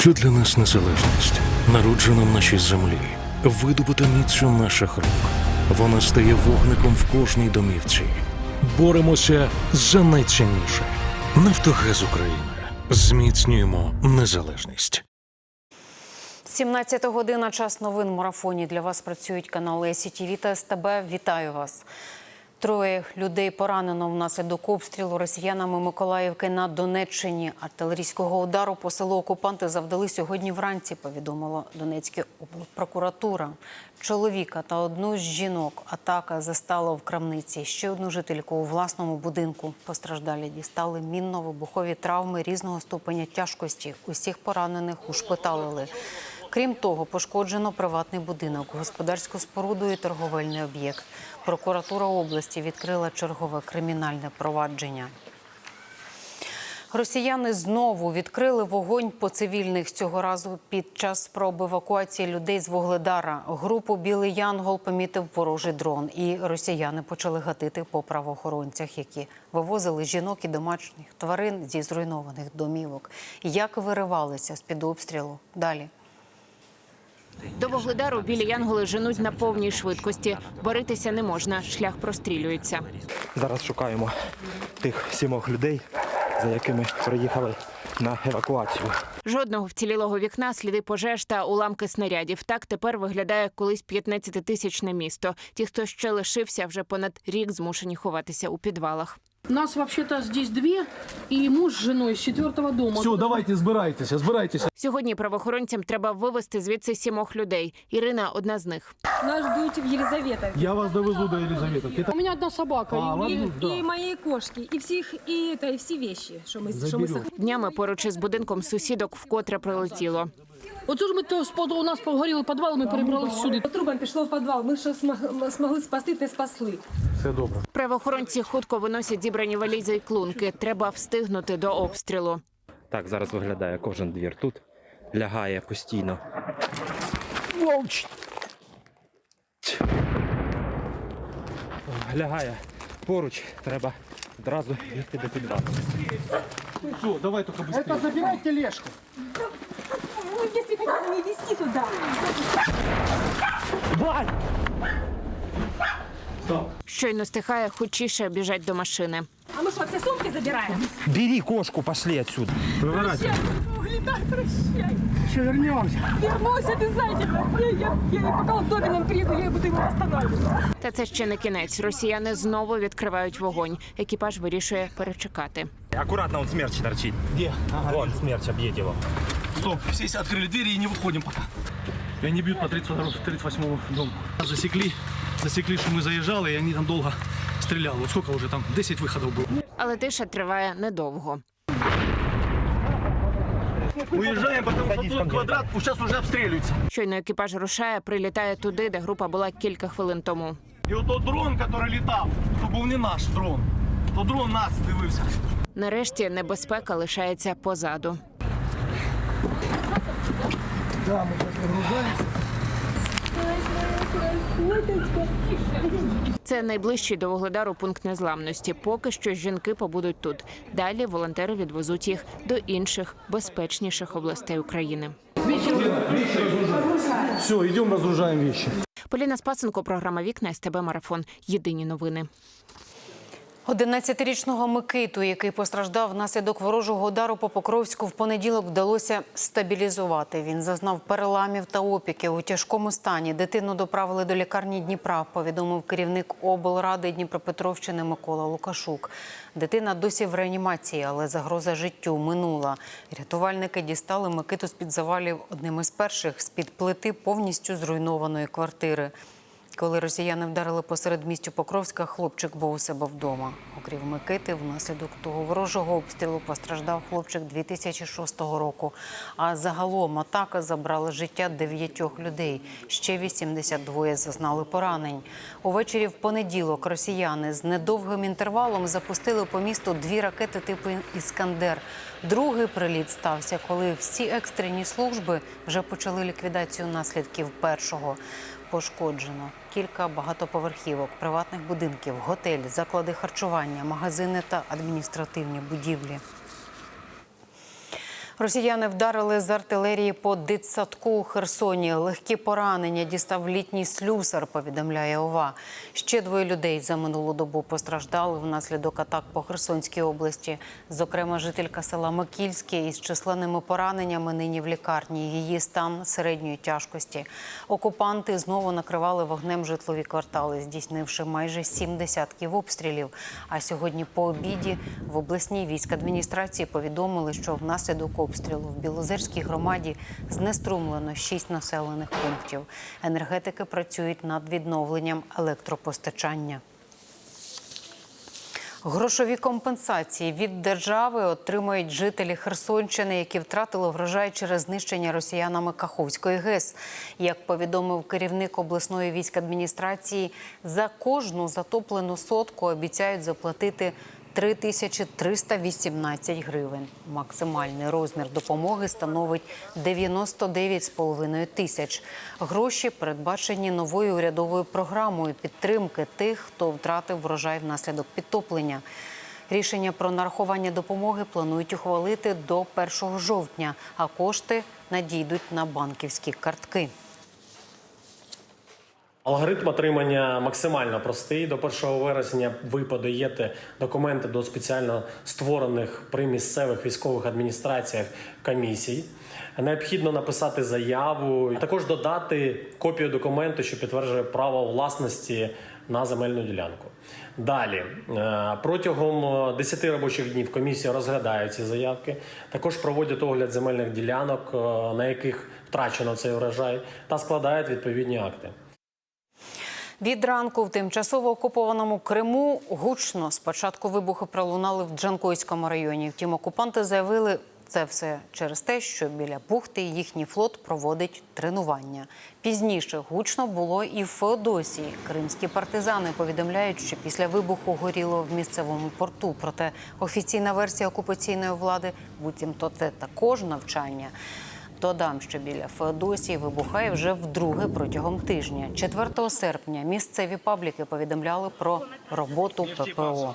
Що для нас незалежність? Народжена в нашій землі, видобута міцю наших рук. Вона стає вогником в кожній домівці. Боремося за найцінніше. Нафтогаз України. Зміцнюємо незалежність. 17 година, час новин марафоні. Для вас працюють канали СІТІВІ та СТБ. Вітаю вас. Троє людей поранено внаслідок обстрілу росіянами Миколаївки на Донеччині. Артилерійського удару по селу окупанти завдали сьогодні вранці. Повідомила Донецька прокуратура. Чоловіка та одну з жінок атака застала в крамниці. Ще одну жительку у власному будинку. Постраждалі дістали мінно-вибухові травми різного ступеня тяжкості. Усіх поранених ушпиталили. Крім того, пошкоджено приватний будинок, господарську споруду і торговельний об'єкт. Прокуратура області відкрила чергове кримінальне провадження. Росіяни знову відкрили вогонь по цивільних цього разу під час спроби евакуації людей з Вугледара. Групу Білий Янгол помітив ворожий дрон, і росіяни почали гатити по правоохоронцях, які вивозили жінок і домашніх тварин зі зруйнованих домівок. Як виривалися з під обстрілу? Далі. До Вогледару білі янголи женуть на повній швидкості. Боритися не можна, шлях прострілюється. Зараз шукаємо тих сімох людей, за якими приїхали на евакуацію. Жодного вцілілого вікна, сліди пожеж та уламки снарядів. Так тепер виглядає колись 15-тисячне місто. Ті, хто ще лишився, вже понад рік змушені ховатися у підвалах. Нас вообще-то здесь две, и муж с женой с четвертого дома. Все, давайте, збирайтеся, збирайтеся. Сьогодні правоохоронцям треба вивезти звідси сімох людей. Ірина одна з них. Нас ждут в Елизаветовке. Я вас довезу до Єлизавети. У меня одна собака. А, и- ладно, И, да. и мои кошки, и всех, и это, и все вещи, что мы, что мы Заберем. сохранили. Днями поруч із будинком сусідок вкотре прилетіло. Оце ж ми то з под- у нас погоріли підвал, ми перебрались сюди. По трубам пришло в подвал. Мы что смог- смогли спасти, те спасли. Все добре. Правоохоронці хутко виносять зібрані валізи і клунки. Треба встигнути до обстрілу. Так зараз виглядає кожен двір тут. Лягає постійно. Вовч! Лягає поруч, треба одразу бігти до підвалу. Все, давай тільки швидше. забирай тележку. Ну, если хотите не вести туда. Щойно стихає, хочіше біжать до машини. А мы что, все сумки забираем? Бери кошку, пошли отсюда. Виворачуй. Угледар, прощай. Ще вернемося. Вернусь обязательно. Я, я, я, пока он в доме нам приеду, я буду его останавливать. Та це ще не кінець. Росіяни знову відкривають вогонь. Екіпаж вирішує перечекати. Аккуратно, он смерч торчит. Где? Ага. Вон смерч, объедь его. Стоп, все открыли двери и не выходим пока. И они бьют по 38 дому. Нас засекли, засекли, что мы заезжали, и они там долго стреляли. Вот сколько уже там? 10 выходов было. Але тиша триває недовго. Уезжаем, потому что тот квадрат сейчас уже обстреливается. Щойно екіпаж рушає, прилітає туди, де група була кілька хвилин тому. І от той дрон, який літав, то був не наш дрон. То дрон нас дивився. Нарешті небезпека лишається позаду. Да, ми зараз вигружаємося. Це найближчий до Вугледару пункт незламності. Поки що жінки побудуть тут. Далі волонтери відвезуть їх до інших безпечніших областей України. Все, йдемо розгружаємо вещи. Поліна Спасенко, програма Вікна СТБ Марафон. Єдині новини. 11-річного Микиту, який постраждав внаслідок ворожого удару по Покровську, в понеділок вдалося стабілізувати. Він зазнав переламів та опіків у тяжкому стані. Дитину доправили до лікарні Дніпра, повідомив керівник облради Дніпропетровщини Микола Лукашук. Дитина досі в реанімації, але загроза життю минула. Рятувальники дістали Микиту з-під завалів одним із перших з-під плити повністю зруйнованої квартири. Коли росіяни вдарили посеред містю Покровська, хлопчик був у себе вдома. Окрім Микити, внаслідок того ворожого обстрілу постраждав хлопчик 2006 року. А загалом атака забрала життя дев'ятьох людей. Ще 82 зазнали поранень. Увечері в понеділок росіяни з недовгим інтервалом запустили по місту дві ракети типу Іскандер. Другий приліт стався, коли всі екстрені служби вже почали ліквідацію наслідків першого. Пошкоджено кілька багатоповерхівок, приватних будинків, готель, заклади харчування, магазини та адміністративні будівлі. Росіяни вдарили з артилерії по дитсадку у Херсоні. Легкі поранення дістав літній слюсар, повідомляє ОВА. Ще двоє людей за минулу добу постраждали внаслідок атак по Херсонській області. Зокрема, жителька села Микільське із численними пораненнями нині в лікарні. Її стан середньої тяжкості. Окупанти знову накривали вогнем житлові квартали, здійснивши майже сім десятків обстрілів. А сьогодні по обіді в обласній військ адміністрації повідомили, що внаслідок обстрілу в Білозерській громаді знеструмлено шість населених пунктів. Енергетики працюють над відновленням електропостачання. Грошові компенсації від держави отримують жителі Херсонщини, які втратили врожай через знищення росіянами Каховської ГЕС. Як повідомив керівник обласної військадміністрації, за кожну затоплену сотку обіцяють заплатити 3318 гривень. Максимальний розмір допомоги становить 99,5 тисяч. Гроші передбачені новою урядовою програмою підтримки тих, хто втратив врожай внаслідок підтоплення. Рішення про нарахування допомоги планують ухвалити до 1 жовтня, а кошти надійдуть на банківські картки. Алгоритм отримання максимально простий. До 1 вересня ви подаєте документи до спеціально створених при місцевих військових адміністраціях комісій. Необхідно написати заяву, а також додати копію документу, що підтверджує право власності на земельну ділянку. Далі е, протягом 10 робочих днів комісія розглядає ці заявки. Також проводять огляд земельних ділянок, е, на яких втрачено цей врожай, та складають відповідні акти. Від ранку в тимчасово окупованому Криму гучно спочатку вибухи пролунали в Джанкойському районі. Втім, окупанти заявили, це все через те, що біля бухти їхній флот проводить тренування. Пізніше гучно було і в Феодосії. Кримські партизани повідомляють, що після вибуху горіло в місцевому порту. Проте офіційна версія окупаційної влади, буцімто це також навчання. Додам, що біля Феодосії вибухає вже вдруге протягом тижня. 4 серпня місцеві пабліки повідомляли про роботу ППО.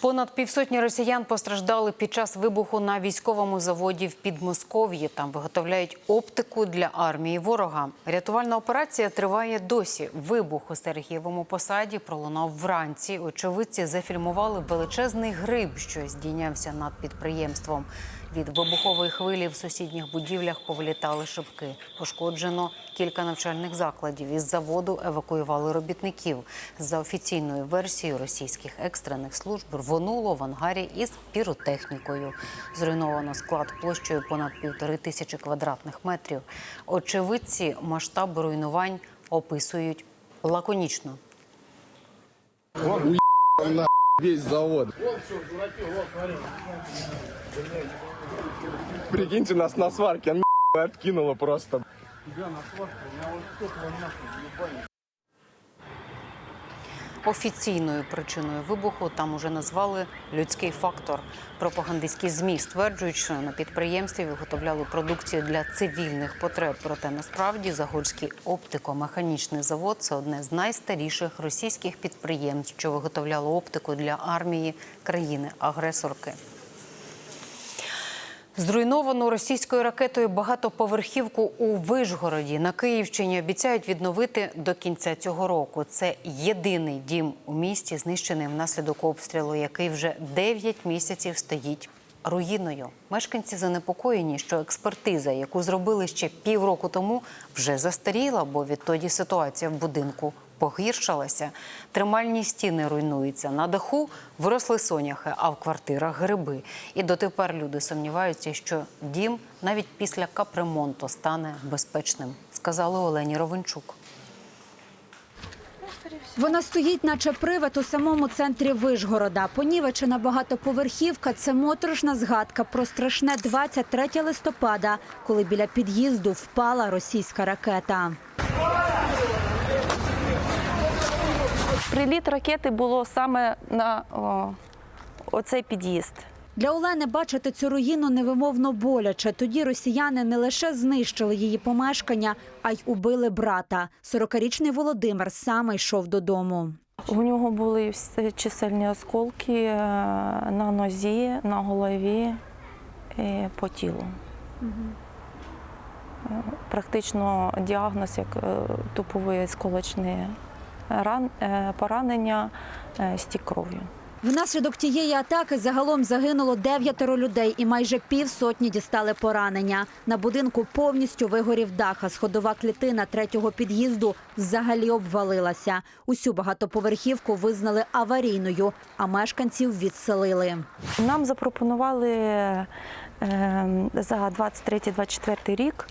Понад півсотні росіян постраждали під час вибуху на військовому заводі в Підмосков'ї. Там виготовляють оптику для армії ворога. Рятувальна операція триває досі. Вибух у Сергієвому посаді пролунав вранці. Очевидці зафільмували величезний гриб, що здійнявся над підприємством. Від вибухової хвилі в сусідніх будівлях повилітали шибки. Пошкоджено кілька навчальних закладів. Із заводу евакуювали робітників. За офіційною версією російських екстрених служб рвонуло в ангарі із піротехнікою. Зруйновано склад площею понад півтори тисячі квадратних метрів. Очевидці масштаб руйнувань описують лаконічно. весь завод. Прикиньте, нас на сварке а откинуло просто. Офіційною причиною вибуху там уже назвали людський фактор. Пропагандистські змі стверджують, що на підприємстві виготовляли продукцію для цивільних потреб. Проте насправді Загорський оптико-механічний завод це одне з найстаріших російських підприємств, що виготовляло оптику для армії країни-агресорки. Зруйновану російською ракетою багатоповерхівку у Вишгороді на Київщині обіцяють відновити до кінця цього року. Це єдиний дім у місті, знищений внаслідок обстрілу, який вже 9 місяців стоїть руїною. Мешканці занепокоєні, що експертиза, яку зробили ще півроку тому, вже застаріла, бо відтоді ситуація в будинку погіршилася. Тримальні стіни руйнуються. На даху виросли соняхи, а в квартирах гриби. І дотепер люди сумніваються, що дім навіть після капремонту стане безпечним, сказали Олені Ровенчук. Вона стоїть, наче привид у самому центрі Вишгорода. Понівечена багатоповерхівка – це моторошна згадка про страшне 23 листопада, коли біля під'їзду впала російська ракета. Приліт ракети було саме на о, оцей під'їзд. Для Олени бачити цю руїну невимовно боляче. Тоді росіяни не лише знищили її помешкання, а й убили брата. 40-річний Володимир саме йшов додому. У нього були всі чисельні осколки е, на нозі, на голові. е, по тілу. Е, Практично діагноз як туповий сколочний поранення, е, стік кров'ю. Внаслідок тієї атаки загалом загинуло дев'ятеро людей і майже півсотні дістали поранення. На будинку повністю вигорів дах, а сходова клітина третього під'їзду взагалі обвалилася. Усю багатоповерхівку визнали аварійною, а мешканців відселили. Нам запропонували е, за 23-24 рік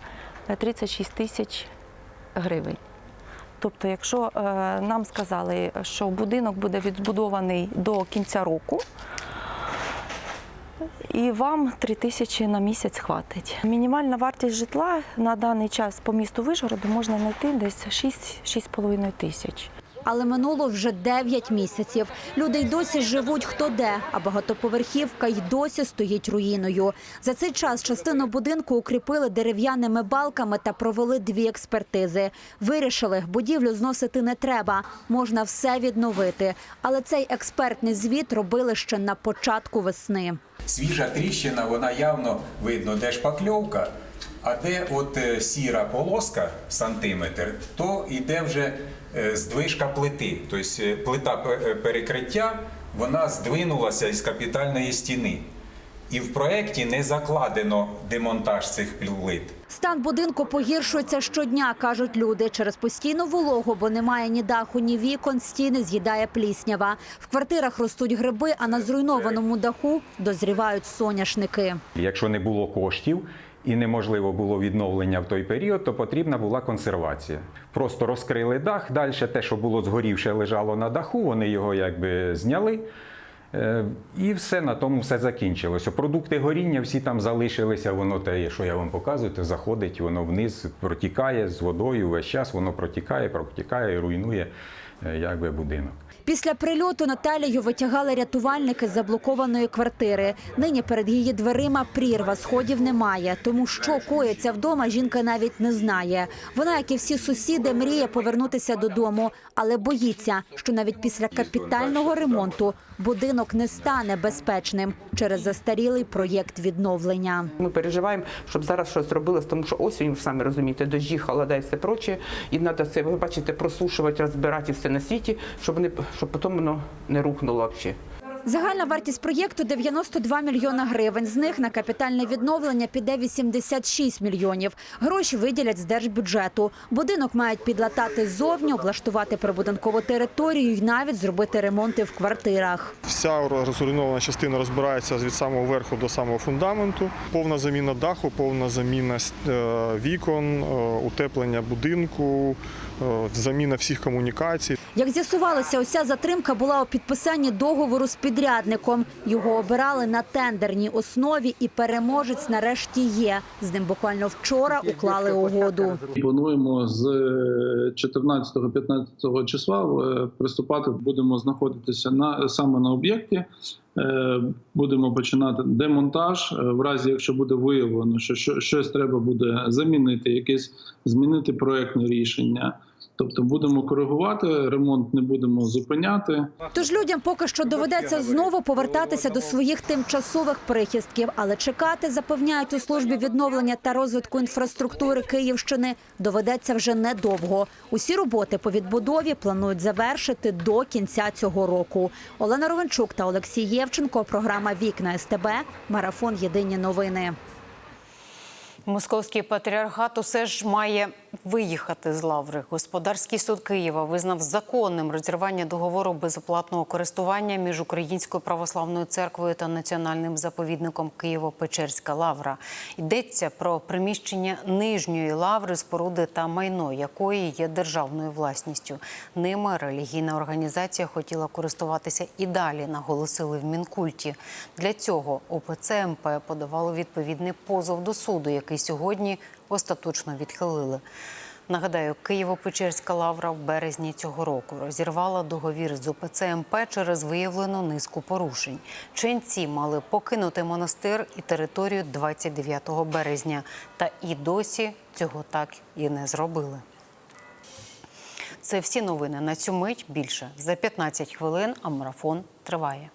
е, 36 тисяч гривень. Тобто, якщо е, нам сказали, що будинок буде відбудований до кінця року, і вам 3 тисячі на місяць хватить. Мінімальна вартість житла на даний час по місту Вишгороду можна знайти десь 6-6,5 тисяч. Але минуло вже 9 місяців. Люди й досі живуть хто де, а багатоповерхівка й досі стоїть руїною. За цей час частину будинку укріпили дерев'яними балками та провели дві експертизи. Вирішили, будівлю зносити не треба, можна все відновити. Але цей експертний звіт робили ще на початку весни. Свіжа тріщина, вона явно видно, де шпакльовка, а де от е, сіра полоска сантиметр, то йде вже е, здвижка плити. Тобто плита перекриття вона здвинулася із капітальної стіни. І в проєкті не закладено демонтаж цих плит. Стан будинку погіршується щодня, кажуть люди. Через постійну вологу, бо немає ні даху, ні вікон, стіни з'їдає пліснява. В квартирах ростуть гриби, а на зруйнованому даху дозрівають соняшники. Якщо не було коштів і неможливо було відновлення в той період, то потрібна була консервація. Просто розкрили дах, далі те, що було згорівше, лежало на даху, вони його якби зняли. Е, І все на тому все закінчилося. Продукти горіння всі там залишилися. Воно те, що я вам показую, то заходить, воно вниз протікає з водою. Весь час воно протікає, протікає руйнує якби будинок. Після прильоту Наталію витягали рятувальники з заблокованої квартири. Нині перед її дверима прірва, сходів немає. Тому що коїться вдома, жінка навіть не знає. Вона, як і всі сусіди, мріє повернутися додому, але боїться, що навіть після капітального ремонту будинок не стане безпечним через застарілий проєкт відновлення. Ми переживаємо, щоб зараз щось зробилось, тому що осінь, ви самі розумієте, дощі, холода і все проче. І треба це, ви бачите, просушувати, розбирати все на світі, щоб не щоб потім воно не рухнуло взагалі. Загальна вартість проєкту 92 мільйона гривень. З них на капітальне відновлення піде 86 мільйонів. Гроші виділять з держбюджету. Будинок мають підлатати ззовні, облаштувати прибудинкову територію і навіть зробити ремонти в квартирах. Вся розруйнована частина розбирається від самого верху до самого фундаменту. Повна заміна даху, повна заміна е, вікон, е, утеплення будинку, е, заміна всіх комунікацій. Як з'ясувалося, уся затримка була у підписанні договору з підрядником. Його обирали на тендерній основі, і переможець нарешті є. З ним буквально вчора уклали угоду. Плануємо з 14-15 числа е, приступати. Будемо знаходитися на саме на об'єкті. Е, Будемо починати демонтаж. Е, В разі, якщо буде виявлено, що- щось треба буде замінити, якесь змінити проектне рішення. Тобто будемо коригувати, ремонт не будемо зупиняти. Тож людям поки що доведеться знову повертатися до своїх тимчасових прихистків, але чекати, запевняють у службі відновлення та розвитку інфраструктури Київщини, доведеться вже недовго. Усі роботи по відбудові планують завершити до кінця цього року. Олена Ровенчук та Олексій Євченко. Програма Вікна СТБ. Марафон Єдині новини. Московський патріархат усе ж має виїхати з лаври. Господарський суд Києва визнав законним розірвання договору безоплатного користування між Українською православною церквою та національним заповідником Києво-Печерська лавра. Йдеться про приміщення нижньої лаври, споруди та майно, якої є державною власністю. Ними релігійна організація хотіла користуватися і далі, наголосили в мінкульті. Для цього ОПЦ МП подавало відповідний позов до суду, який сьогодні остаточно відхилили. Нагадаю, Києво-Печерська лавра в березні цього року розірвала договір з ОПЦ МП через виявлену низку порушень. Ченці мали покинути монастир і територію 29 березня, та і досі цього так і не зробили. Це всі новини на цю мить більше за 15 хвилин, а марафон триває.